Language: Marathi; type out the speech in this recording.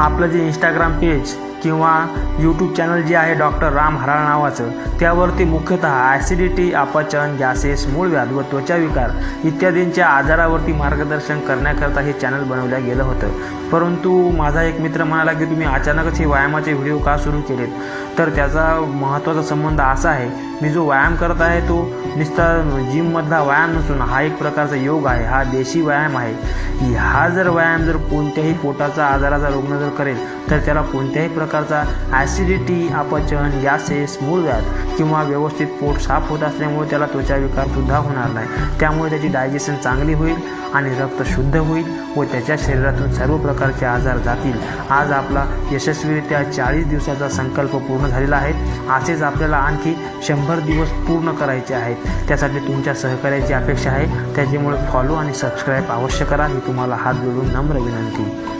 आपलं जे इंस्टाग्राम पेज किंवा यूट्यूब चॅनल जे आहे डॉक्टर राम हराळ नावाचं त्यावरती मुख्यतः ॲसिडिटी अपचन गॅसेस मूळव्याध व त्वचाविकार इत्यादींच्या आजारावरती मार्गदर्शन करण्याकरता हे चॅनल बनवलं गेलं होतं. परंतु माझा एक मित्र म्हणाला की तुम्ही अचानकच हे व्यायामाचे व्हिडिओ का सुरू केलेत? तर त्याचा महत्त्वाचा संबंध असा आहे मी जो व्यायाम करत आहे तो नुसता जिममधला व्यायाम नसून हा एक प्रकारचा योग आहे हा देशी व्यायाम आहे. हा जर व्यायाम जर कोणत्याही पोटाचा आजाराचा रुग्ण जर करेल तर त्याला कोणत्याही प्रकारचा ॲसिडिटी अपचन गॅसेस मूळव्याध किंवा व्यवस्थित पोट साफ होत असल्यामुळे त्याला त्वचा विकारसुद्धा होणार नाही. त्यामुळे त्याची डायजेशन चांगली होईल आणि रक्त शुद्ध होईल व त्याच्या शरीरातून सर्व प्रकारचे आजार जातील. आज आपला यशस्वीरित्या चाळीस दिवसाचा संकल्प पूर्ण झालेला आहे. असेच आपल्याला आणखी शंभर दिवस पूर्ण करायचे आहेत. त्यासाठी तुमच्या सहकार्याची अपेक्षा आहे. त्याच्यामुळे फॉलो आणि सबस्क्राईब अवश्य करा. मी तुम्हाला हात जोडून नम्र विनंती.